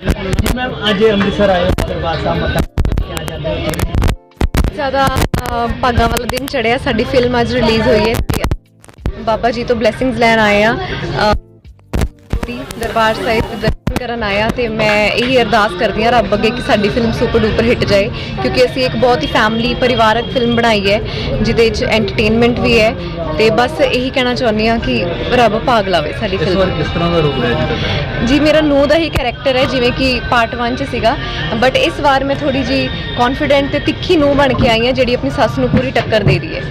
ਜੀ ਮੈਮ ਅੱਜ ਅੰਮ੍ਰਿਤਸਰ ਆਏ ਹੋ ਦਰਬਾਰ ਸਾਹਿਬ ਮੱਥਾ ਟੇਕ ਕੇ ਆ ਜ਼ਿਆਦਾ ਭਾਗਾਂ ਵਾਲਾ ਦਿਨ ਚੜਿਆ ਸਾਡੀ ਫਿਲਮ ਅੱਜ ਰਿਲੀਜ਼ ਹੋਈ ਹੈ। ਤੇ ਬਾਬਾ ਜੀ ਤੋਂ ਬਲੇਸਿੰਗਸ ਲੈਣ ਆਏ ਆ ਅ, ਦਰਬਾਰ ਸਾਹਿਬ ਕਰਨ ਆਇਆ ਤੇ ਮੈਂ ਇਹੀ ਅਰਦਾਸ ਕਰਦੀ ਹਾਂ ਰੱਬ ਅੱਗੇ ਕਿ ਸਾਡੀ ਫਿਲਮ ਸੁਪਰ ਡੂਪਰ ਹਿੱਟ ਜਾਏ ਕਿਉਂਕਿ ਅਸੀਂ ਇੱਕ ਬਹੁਤ ਹੀ ਫੈਮਿਲੀ ਪਰਿਵਾਰਕ ਫਿਲਮ ਬਣਾਈ ਹੈ ਜਿਹਦੇ ਵਿੱਚ ਐਂਟਰਟੇਨਮੈਂਟ ਵੀ ਹੈ ਤੇ ਬਸ ਇਹੀ ਕਹਿਣਾ ਚਾਹੁੰਦੀ ਹਾਂ ਕਿ ਰੱਬ ਭਾਗ ਲਾਵੇ ਸਾਡੀ ਇਸ ਵਾਰ ਫਿਲਮ ਕਿਸ ਤਰ੍ਹਾਂ ਦਾ ਰੋਲ ਹੈ ਜੀ ਤੁਹਾਡਾ? ਜੀ ਮੇਰਾ ਨੂੰਹ ਦਾ ਹੀ ਕੈਰੈਕਟਰ ਹੈ ਜਿਵੇਂ ਕਿ ਪਾਰਟ 1 ਚ ਸੀਗਾ ਬਟ ਇਸ ਵਾਰ ਮੈਂ ਥੋੜੀ ਜੀ ਕੌਨਫੀਡੈਂਟ ਤੇ ਤਿੱਖੀ ਨੂੰਹ ਬਣ ਕੇ ਆਈ ਹਾਂ ਜਿਹੜੀ ਆਪਣੀ ਸੱਸ ਨੂੰ ਪੂਰੀ ਟੱਕਰ ਦੇ ਰਹੀ ਹੈ।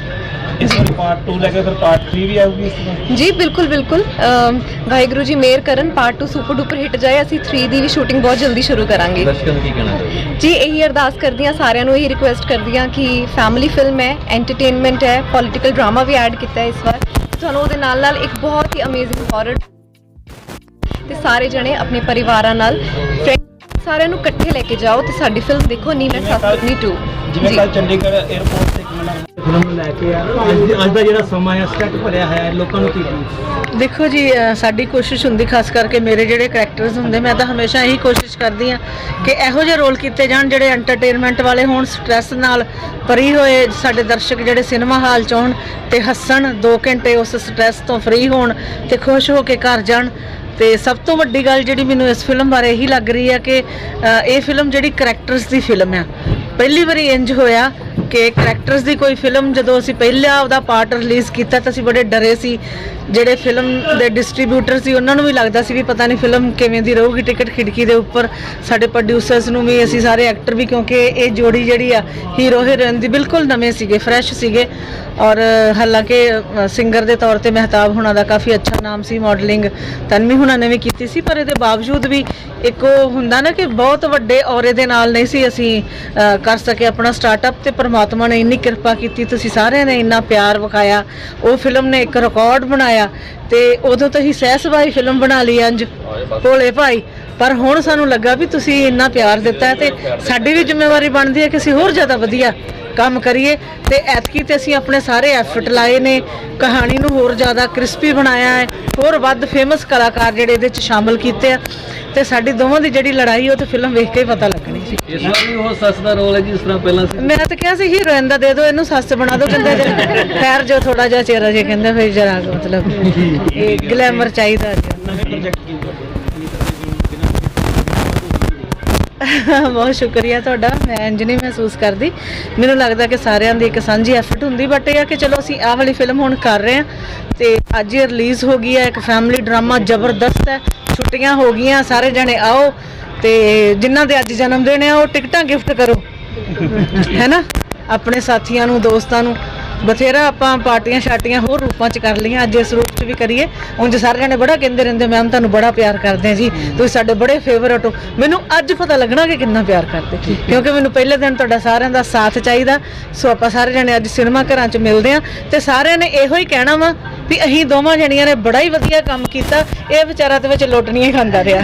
ਇਸ ਵਾਰ ਪਾਰਟ 2 ਲੈ ਕੇ ਫਿਰ ਪਾਰਟ 3 ਵੀ ਆਊਗੀ ਇਸ ਵਾਰ ਜੀ ਬਿਲਕੁਲ ਬਿਲਕੁਲ। ਅਮ, ਵਾਹਿਗੁਰੂ ਜੀ ਮਿਹਰ ਕਰਨ ਪਾਰਟ 2 ਸੁਪਰ ਡੂਪਰ ਹਿੱਟ ਜਾਏ ਅਸੀਂ 3 ਦੀ ਵੀ ਸ਼ੂਟਿੰਗ ਬਹੁਤ ਜਲਦੀ ਸ਼ੁਰੂ ਕਰਾਂਗੇ। ਦਰਸ਼ਕਾਂ ਨੂੰ ਕੀ ਕਹਿਣਾ ਚਾਹੋਗੇ? ਜੀ ਇਹੀ ਅਰਦਾਸ ਕਰਦੀ ਹਾਂ ਸਾਰਿਆਂ ਨੂੰ ਇਹੀ ਰਿਕੁਐਸਟ ਕਰਦੀ ਹਾਂ ਕਿ ਫੈਮਿਲੀ ਫਿਲਮ ਹੈ ਐਂਟਰਟੇਨਮੈਂਟ ਹੈ ਪੋਲਿਟੀਕਲ ਡਰਾਮਾ ਵੀ ਐਡ ਕੀਤਾ ਹੈ ਇਸ ਵਾਰ। ਤੁਹਾਨੂੰ ਉਹਦੇ ਨਾਲ ਨਾਲ ਇੱਕ ਬਹੁਤ ਹੀ ਅਮੇਜ਼ਿੰਗ ਹਾਰਰ ਤੇ ਸਾਰੇ ਜਣੇ ਆਪਣੇ ਪਰਿਵਾਰਾਂ ਨਾਲ ਸਾਰਿਆਂ ਨੂੰ ਇਕੱਠੇ ਲੈ ਕੇ ਜਾਓ ਤੇ ਸਾਡੀ ਫਿਲਮ ਦੇਖੋ ਨੀ ਮੈਂ ਸੱਸ ਆਪਣੀ 2 ਜਿਵੇਂ ਕੱਲ ਚੰਡੀਗੜ੍ਹ 에ਅਰਪੋਰਟ ਤੇ ਕਿਵੇਂ ਫਿਲਮ ਨੂੰ ਲੈ ਕੇ ਆ। ਅੱਜ ਅੱਜ ਦਾ ਜਿਹੜਾ ਸਮਾਂ ਹੈ ਸਟੈਕ ਭਰਿਆ ਹੈ ਲੋਕਾਂ ਨੂੰ ਕੀ ਦੇਖੋ ਜੀ ਅ, ਸਾਡੀ ਕੋਸ਼ਿਸ਼ ਹੁੰਦੀ ਖਾਸ ਕਰਕੇ ਮੇਰੇ ਜਿਹੜੇ ਕੈਰੈਕਟਰਸ ਹੁੰਦੇ ਮੈਂ ਤਾਂ ਹਮੇਸ਼ਾ ਇਹੀ ਕੋਸ਼ਿਸ਼ ਕਰਦੀ ਆ ਕਿ ਇਹੋ ਜਿਹੇ ਰੋਲ ਕੀਤੇ ਜਾਣ ਜਿਹੜੇ ਐਂਟਰਟੇਨਮੈਂਟ ਵਾਲੇ ਹੋਣ ਸਟ੍ਰੈਸ ਨਾਲ ਪਰੀ ਹੋਏ ਸਾਡੇ ਦਰਸ਼ਕ ਜਿਹੜੇ ਸਿਨੇਮਾ ਹਾਲ ਚ ਆਉਣ ਤੇ ਹੱਸਣ 2 ਘੰਟੇ ਉਸ ਸਟ੍ਰੈਸ ਤੋਂ ਫਰੀ ਹੋਣ ਤੇ ਖੁਸ਼ ਹੋ ਕੇ ਘਰ ਜਾਣ। ਤੇ ਸਭ ਤੋਂ ਵੱਡੀ ਗੱਲ ਜਿਹੜੀ ਮੈਨੂੰ ਇਸ ਫਿਲਮ ਬਾਰੇ ਇਹੀ ਲੱਗ ਰਹੀ ਹੈ ਕਿ ਅ, ਇਹ ਫਿਲਮ ਜਿਹੜੀ ਕੈਰੈਕਟਰਸ ਦੀ ਫਿਲਮ ਆ ਪਹਿਲੀ ਵਾਰੀ ਇੰਜ ਹੋਇਆ ਕਿ ਕੈਰੈਕਟਰਸ ਦੀ ਕੋਈ ਫਿਲਮ ਜਦੋਂ ਅਸੀਂ ਪਹਿਲਾ ਉਹਦਾ ਪਾਰਟ ਰਿਲੀਜ਼ ਕੀਤਾ ਤਾਂ ਅਸੀਂ ਬੜੇ ਡਰੇ ਸੀ। ਜਿਹੜੇ ਫਿਲਮ ਦੇ ਡਿਸਟ੍ਰੀਬਿਊਟਰ ਸੀ, ਉਹਨਾਂ ਨੂੰ ਵੀ ਲੱਗਦਾ ਸੀ ਵੀ ਪਤਾ ਨਹੀਂ ਫਿਲਮ ਕਿਵੇਂ ਦੀ ਰਹੂਗੀ ਟਿਕਟ ਖਿੜਕੀ ਦੇ ਉੱਪਰ। ਸਾਡੇ ਪ੍ਰੋਡਿਊਸਰਸ ਨੂੰ ਵੀ, ਅਸੀਂ ਸਾਰੇ ਐਕਟਰ ਵੀ, ਕਿਉਂਕਿ ਇਹ ਜੋੜੀ ਜਿਹੜੀ ਆ ਹੀਰੋ ਹੀਰੋਇਨ ਦੀ ਬਿਲਕੁਲ ਨਵੇਂ ਸੀਗੇ ਫਰੈਸ਼ ਸੀਗੇ। ਔਰ ਹਾਲਾਂਕਿ ਸਿੰਗਰ ਦੇ ਤੌਰ ਤੇ ਮਹਿਤਾਬ ਹੁਣਾਂ ਦਾ ਕਾਫੀ ਅੱਛਾ ਨਾਮ ਸੀ ਮਾਡਲਿੰਗ ਤਨਮੀ ਹੁਣਾਂ ਨੇ ਵੀ ਕੀਤੀ ਸੀ। ਪਰ ਇਹਦੇ ਬਾਵਜੂਦ ਵੀ ਇੱਕ ਉਹ ਹੁੰਦਾ ਨਾ ਕਿ ਬਹੁਤ ਵੱਡੇ ਔਰੇ ਦੇ ਨਾਲ ਨਹੀਂ ਸੀ ਅਸੀਂ ਕਰ ਸਕੇ ਆਪਣਾ ਸਟਾਰਟਅਪ ਤੇ ਪ੍ਰਮਾਤਮਾ ਨੇ ਇੰਨੀ ਕਿਰਪਾ ਕੀਤੀ, ਤੁਸੀਂ ਸਾਰਿਆਂ ਨੇ ਇੰਨਾ ਪਿਆਰ ਵਿਖਾਇਆ। ਉਹ ਫਿਲਮ ਨੇ ਇੱਕ ਰਿਕਾਰਡ ਬਣਾਇਆ ਤੇ ਉਦੋਂ ਤਾਂ ਹੀ ਸਹਿਸਵਾਈ ਫਿਲਮ ਬਣਾ ਲਈ ਅੰਜ ਭੋਲੇ ਭਾਈ। ਪਰ ਹੁਣ ਸਾਨੂੰ ਲੱਗਾ ਵੀ ਤੁਸੀਂ ਇੰਨਾ ਪਿਆਰ ਦਿੱਤਾ ਹੈ ਤੇ ਸਾਡੀ ਵੀ ਜ਼ਿੰਮੇਵਾਰੀ ਬਣਦੀ ਹੈ ਕਿ ਅਸੀਂ ਹੋਰ ਜ਼ਿਆਦਾ ਵਧੀਆ ਕੰਮ ਕਰੀਏ। ਤੇ ਐਤਕੀ ਤੇ ਅਸੀਂ ਆਪਣੇ ਸਾਰੇ ਐਫਰਟ ਲਾਏ ਨੇ, ਕਹਾਣੀ ਨੂੰ ਹੋਰ ਜ਼ਿਆਦਾ ਕ੍ਰਿਸਪੀ ਬਣਾਇਆ ਹੈ, ਹੋਰ ਵੱਧ ਫੇਮਸ ਕਲਾਕਾਰ ਜਿਹੜੇ ਇਹਦੇ ਵਿੱਚ ਸ਼ਾਮਲ ਕੀਤੇ ਆ। ਤੇ ਸਾਡੀ ਦੋਵਾਂ ਦੀ ਜਿਹੜੀ ਲੜਾਈ, ਉਹ ਤੇ ਫਿਲਮ ਵੇਖ ਕੇ ਹੀ ਪਤਾ ਲੱਗਣੀ ਸੀ ਇਸ ਵਾਰ ਵੀ ਉਹ ਸੱਸ ਦਾ ਰੋਲ ਹੈ ਜਿਸ ਤਰ੍ਹਾਂ ਪਹਿਲਾਂ ਸੀ। ਮੈਂ ਤਾਂ ਕਿਹਾ ਸੀ, ਹੀਰੋਇਨ ਦਾ ਦੇ ਦਿਓ, ਇਹਨੂੰ ਸੱਸ ਬਣਾ ਦਿਓ, ਕਹਿੰਦੇ ਜੇ ਖੈਰ ਜੋ ਥੋੜਾ ਜਿਹਾ ਚਿਹਰਾ ਜੇ ਕਹਿੰਦੇ ਫਿਰ ਜਰਾ ਮਤਲਬ ਇਹ ਗਲੈਮਰ ਚਾਹੀਦਾ ਜੀ ਬਹੁਤ ਸ਼ੁਕਰੀਆ ਤੁਹਾਡਾ, ਮੈਂ ਇੰਜ ਨਹੀਂ ਮਹਿਸੂਸ ਕਰਦੀ। ਮੈਨੂੰ ਲੱਗਦਾ ਕਿ ਸਾਰਿਆਂ ਦੀ ਇੱਕ ਸਾਂਝੀ ਐਫਰਟ ਹੁੰਦੀ ਬਟ ਇਹ ਆ ਕਿ ਚਲੋ ਅਸੀਂ ਆਹ ਵਾਲੀ ਫਿਲਮ ਹੁਣ ਕਰ ਰਹੇ ਹਾਂ ਤੇ ਅੱਜ ਹੀ ਰਿਲੀਜ਼ ਹੋ ਗਈ ਹੈ, ਇੱਕ ਫੈਮਿਲੀ ਡਰਾਮਾ ਜ਼ਬਰਦਸਤ ਹੈ, ਛੁੱਟੀਆਂ ਹੋ ਗਈਆਂ, ਸਾਰੇ ਜਣੇ ਆਓ। ਤੇ ਜਿਨ੍ਹਾਂ ਦੇ ਅੱਜ ਜਨਮ ਦਿਨ ਆ, ਉਹ ਟਿਕਟਾਂ ਗਿਫਟ ਕਰੋ। ਹੈਨਾ? ਆਪਣੇ ਸਾਥੀਆਂ ਨੂੰ, ਦੋਸਤਾਂ ਨੂੰ। ਬਥੇਰਾ ਆਪਾਂ ਪਾਰਟੀਆਂ ਸ਼ਾਟੀਆਂ ਹੋਰ ਰੂਪਾਂ ਚ ਕਰ ਲਈਆਂ, ਅੱਜ ਇਸ ਰੂਪ ਚ ਵੀ ਕਰੀਏ। ਉਂਝ ਸਾਰੇ ਜਣੇ ਬੜਾ ਕਹਿੰਦੇ ਰਹਿੰਦੇ, ਮੈਮ, ਤੁਹਾਨੂੰ ਬੜਾ ਪਿਆਰ ਕਰਦੇ ਆ ਜੀ। ਤੁਸੀਂ ਸਾਡੇ ਬੜੇ ਫੇਵਰਟ ਹੋ। ਮੈਨੂੰ ਅੱਜ ਪਤਾ ਲੱਗਣਾ ਕਿ ਕਿੰਨਾ ਪਿਆਰ ਕਰਦੇ। ਕਿਉਂਕਿ ਮੈਨੂੰ ਪਹਿਲੇ ਦਿਨ ਤੁਹਾਡਾ ਸਾਰਿਆਂ ਦਾ ਸਾਥ ਚਾਹੀਦਾ। ਸੋ ਆਪਾਂ ਸਾਰੇ ਜਣੇ ਅੱਜ ਸਿਨੇਮਾ ਘਰਾਂ ਚ ਮਿਲਦੇ ਆ ਤੇ ਸਾਰਿਆਂ ਨੇ ਇਹੋ ਹੀ ਕਹਿਣਾ ਵਾ ਵੀ ਅਸੀਂ ਦੋਵਾਂ ਜਣੀਆਂ ਨੇ ਬੜਾ ਹੀ ਵਧੀਆ ਕੰਮ ਕੀਤਾ। ਇਹ ਵਿਚਾਰਾ ਤੇ ਵਿੱਚ ਲੋਟਣੀਆਂ ਹੀ ਖਾਂਦਾ ਰਿਹਾ।